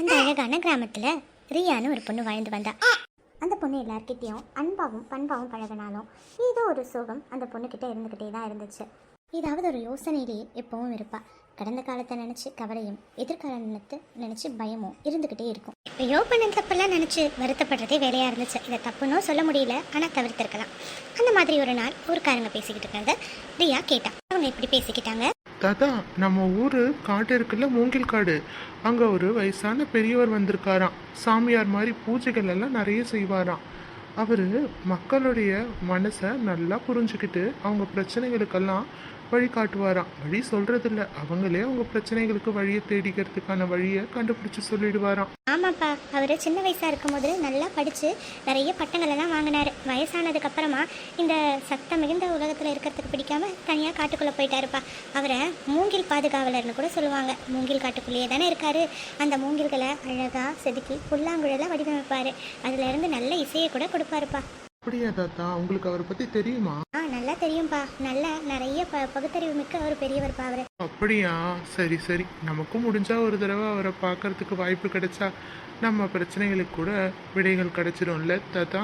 அந்த அழகான கிராமத்துல ரியான்னு ஒரு பொண்ணு வாழ்ந்து வந்தா. அந்த பொண்ணு எல்லார்கிட்டேயும் அன்பாவும் பண்பாவும் பழகினாலும் ஏதோ ஒரு சோகம் அந்த பொண்ணுக்கிட்ட இருந்துக்கிட்டே தான் இருந்துச்சு. ஏதாவது ஒரு யோசனையிலேயே எப்பவும் இருப்பா. கடந்த காலத்தை நினச்சி கவலையும் எதிர்காலத்தை நினச்சி பயமும் இருந்துக்கிட்டே இருக்கும். எப்பயோ பண்ண தப்பெல்லாம் நினச்சி வருத்தப்படுறதே வேலையாக இருந்துச்சு. இதை தப்புன்னு சொல்ல முடியல ஆனால் தவிர்த்திருக்கலாம். அந்த மாதிரி ஒரு நாள் ஊருக்காரங்க பேசிக்கிட்டு இருக்கிறத ரியா கேட்டா அவங்க இப்படி பேசிக்கிட்டாங்க. தாத்தா நம்ம ஊரு காடு இருக்குல்ல மூங்கில் காடு. அங்க ஒரு வயசான பெரியவர் வந்திருக்காராம். சாமியார் மாதிரி பூஜைகள் எல்லாம் நிறைய செய்வாராம். அவரு மக்களுடைய மனசை நல்லா புரிஞ்சுக்கிட்டு அவங்க பிரச்சனைகளுக்கெல்லாம் வழி காட்டுவாராம். வழி சொல்றதில்ல. அவங்களே அவங்க பிரச்சனைகளுக்கு வழியை தேடிக்கிறதுக்கான வழியை கண்டுபிடிச்சு சொல்லிடுவாராம். ஆமாப்பா. அவர் சின்ன வயசாக இருக்கும்போது நல்லா படித்து நிறைய பட்டங்கள் எல்லாம் வாங்கினார். வயசானதுக்கு அப்புறமா இந்த சத்தம் மிகுந்த உலகத்தில் இருக்கிறதுக்கு பிடிக்காம தனியாக காட்டுக்குள்ளே போயிட்டாருப்பா. அவரை மூங்கில் பாதுகாவலர்னு கூட சொல்லுவாங்க. மூங்கில் காட்டுக்குள்ளேயே தானே இருக்காரு. அந்த மூங்கில்களை அழகாக செதுக்கி புல்லாங்குழலாக வடிவமைப்பார். அதுலேருந்து நல்ல இசையை கூட கொடுப்பாருப்பா. அப்படியா தாத்தா? உங்களுக்கு அவரை பத்தி தெரியுமா? ஆ நல்லா தெரியும்ப்பா நல்ல நிறைய ப பகுத்தறிவு மிக்க ஒரு பெரியவர்ப்பா அவர். அப்படியா? சரி சரி. நமக்கும் முடிஞ்சா ஒரு தடவை அவரை பார்க்கறதுக்கு வாய்ப்பு கிடைச்சா நம்ம பிரச்சனைகளுக்கு கூட விடைகள் கிடைச்சிரும்ல தாத்தா?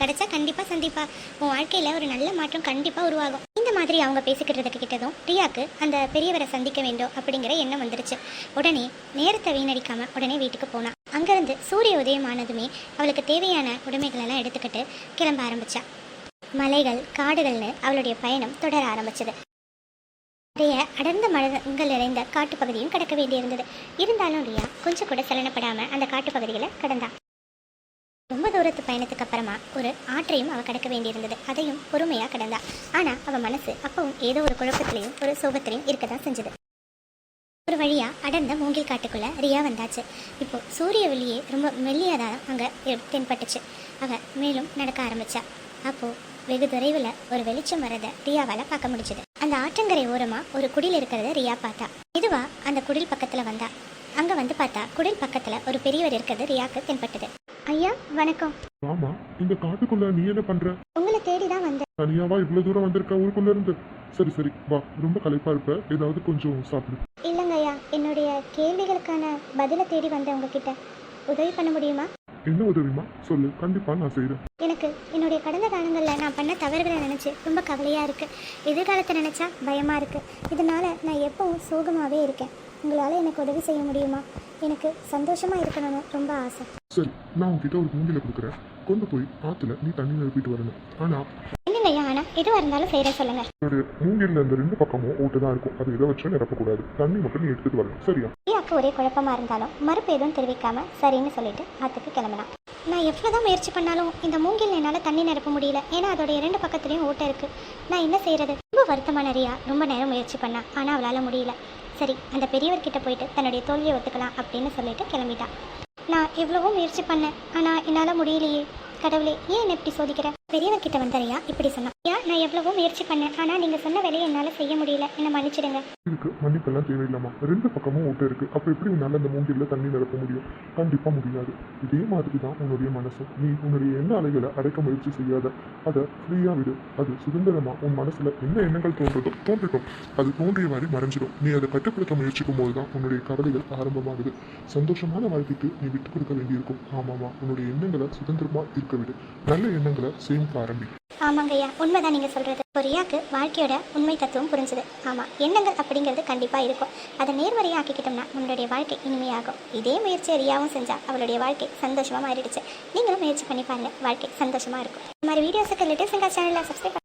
கிடைச்சா கண்டிப்பாக சந்திப்பா. உன் வாழ்க்கையில் ஒரு நல்ல மாற்றம் கண்டிப்பாக உருவாகும். இந்த மாதிரி அவங்க பேசிக்கிட்டதுக்கு கிட்டதும் ரியாக்கு அந்த பெரியவரை சந்திக்க வேண்டும் அப்படிங்கிற எண்ணம் வந்துருச்சு. உடனே நேரத்தை வீணடிக்காமல் உடனே வீட்டுக்கு போனான் அங்கேருந்து சூரிய உதயம் ஆனதுமே அவளுக்கு தேவையான உடைமைகள் எல்லாம் எடுத்துக்கிட்டு கிளம்ப ஆரம்பித்தா மலைகள் காடுகள்னு அவளுடைய பயணம் தொடர ஆரம்பிச்சது. நிறைய அடர்ந்த மரங்கள் நிறைந்த காட்டுப்பகுதியும் கடக்க வேண்டியிருந்தது. இருந்தாலும் ரியா கொஞ்சம் கூட சலனப்படாமல் அந்த காட்டுப்பகுதிகளை கடந்தான் ரொம்ப தூரத்து பயணத்துக்கு அப்புறமா ஒரு ஆற்றையும் அவள் கடக்க வேண்டியிருந்தது. அதையும் பொறுமையா கடந்தா. ஆனா அவள் மனசு அப்பவும் ஏதோ ஒரு குழப்பத்திலையும் ஒரு சோகத்திலையும் இருக்கதான் செஞ்சது. ஒரு வழியா அடர்ந்த மூங்கில் காட்டுக்குள்ள ரியா வந்தாச்சு. இப்போ சூரிய வெளியே ரொம்ப மெல்லியதாக அங்க தென்பட்டுச்சு. அவள் மேலும் நடக்க ஆரம்பித்தா அப்போ வெகு தொலைவில் ஒரு வெளிச்சம் வரதை ரியாவால பார்க்க முடிஞ்சது. அந்த ஆற்றங்கரை ஓரமா ஒரு குடில் இருக்கிறத ரியா பார்த்தா. இதுவா அந்த குடில் பக்கத்துல வந்தா. அங்கே வந்து பார்த்தா குடில் பக்கத்துல ஒரு பெரியவர் இருக்கிறது ரியாக்கு தென்பட்டது. ஐயா வணக்கம். ஆமா இந்த காட்டுக்குள்ள நீ என்ன பண்ற? உங்களை தேடி தான் வந்தேன். தனியாவா இவ்வளவு தூரம் வந்திருக்க ஊருக்குள்ள இருந்து? சரி சரி வா ரொம்ப களைப்பா இருப்ப. ஏதாவது கொஞ்சம் சாப்பிடு. இல்லைங்க ஐயா என்னுடைய கேள்விகளுக்கான பதிலை தேடி வந்தேன் உங்ககிட்ட. உதவி பண்ண முடியுமா? என்ன உதவிமா சொல்லு கண்டிப்பா நான் செய்றேன். எனக்கு என்னுடைய கடந்த காலங்களில் நான் பண்ண தவறுகளை நினச்சி ரொம்ப கவலையாக இருக்குது எதிர்காலத்தை நினச்சா பயமாக இருக்குது இதனால் நான் எப்பவும் சோகமாகவே இருக்கேன். உங்களால் எனக்கு உதவி செய்ய முடியுமா? எனக்கு சந்தோஷமாக இருக்கணும்னு ரொம்ப ஆசை. சரி நான் உன்கிட்ட ஒரு மூங்கில கொடுக்குறேன். கொண்டு போய் ஆத்துல நீ தண்ணி நிரப்பிட்டு வரணும். ஆனால் எதுவாக இருந்தாலும் செய்கிற சொல்லுங்கள் ஒரு மூங்கில்ல இந்த ரெண்டு பக்கமும் ஓட்டு தான் இருக்கும். அது இதை வச்சு நிரப்பக்கூடாது. தண்ணி மட்டும் நீ எடுத்துட்டு வரணும். சரியா? ஐயாவுக்கு ஒரே குழப்பமாக இருந்தாலும் மறுப்பு எதுவும் தெரிவிக்காம சரின்னு சொல்லிட்டு ஆற்றுக்கு கிளம்பினான். நான் எவ்வளோதான் முயற்சி பண்ணாலும் இந்த மூங்கில் என்னால் தண்ணி நிரப்ப முடியல. ஏன்னா அதோட இரண்டு பக்கத்துலேயும் ஓட்டை இருக்குது நான் என்ன செய்கிறது ரொம்ப வருத்தமான ரியா ரொம்ப நேரம் முயற்சி பண்ணா ஆனால் அவளால் முடியல. சரி அந்த பெரியவர்கிட்ட போயிட்டு தன்னுடைய தோல்வியை ஒத்துக்கலாம் அப்படின்னு சொல்லிட்டு கிளம்பிட்டான். நான் எவ்வளவோ முயற்சி பண்ணேன் ஆனால் என்னால் முடியலையே. கடவுளே ஏன் என்னை இப்படி சோதிக்கிற? பெரியவர்கிட்ட வந்தறையா? இப்படி சொன்னான். ஏன் நான் எவ்வளவோ முயற்சி பண்ணேன். ஆனால் நீங்கள் சொன்ன வேலையை என்னால் செய்ய முடியல. என்னை மன்னிச்சிடுங்க. இருக்கு மன்னிப்பெல்லாம் தேவையில்லாமா? ரெண்டு பக்கமும் ஓட்டு இருக்கு. அப்ப எப்படி உன்னால அந்த மூங்கில தண்ணி நிரப்ப முடியும்? கண்டிப்பா முடியாது. இதே மாதிரி தான் உன்னுடைய மனசு நீ உன்னுடைய எண்ண அலைகளை அடைக்க முயற்சி செய்யாத. அதை ஃப்ரீயா விடு. அது சுதந்திரமா உன் மனசுல என்ன எண்ணங்கள் தோன்றதோ தோன்றட்டும் அது தோன்றிய மாதிரி மறைஞ்சிடும். நீ அதை கட்டுப்படுத்த முயற்சிக்கும் போது தான் உன்னுடைய கவலைகள் ஆரம்பமாகுது. சந்தோஷமான வாழ்க்கைக்கு நீ விட்டு கொடுக்க வேண்டியிருக்கும். ஆமாமா உன்னுடைய எண்ணங்களை சுதந்திரமா இருக்க விடு. நல்ல எண்ணங்களை சேமிக்க ஆரம்பி ஆமாங்கய்யா உண்மைதான் நீங்கள் சொல்கிறது கொரியாக்கு வாழ்க்கையோட உண்மை தத்துவம் புரிஞ்சுது. ஆமாம் எண்ணங்கள் அப்படிங்கிறது கண்டிப்பாக இருக்கும். அதை நேர்மறையாக ஆக்கிக்கிட்டோம்னா நம்மளுடைய வாழ்க்கை இனிமையாகும். இதே முயற்சியை ரியாவும் செஞ்சா அவளுடைய வாழ்க்கை சந்தோஷமாக மாறிடுச்சு. நீங்களும் முயற்சி பண்ணி பாருங்க வாழ்க்கை சந்தோஷமாக இருக்கும். இந்த மாதிரி வீடியோஸுக்கு லேட்டஸ்ட் சேனலில் சப்ஸ்கிரைப்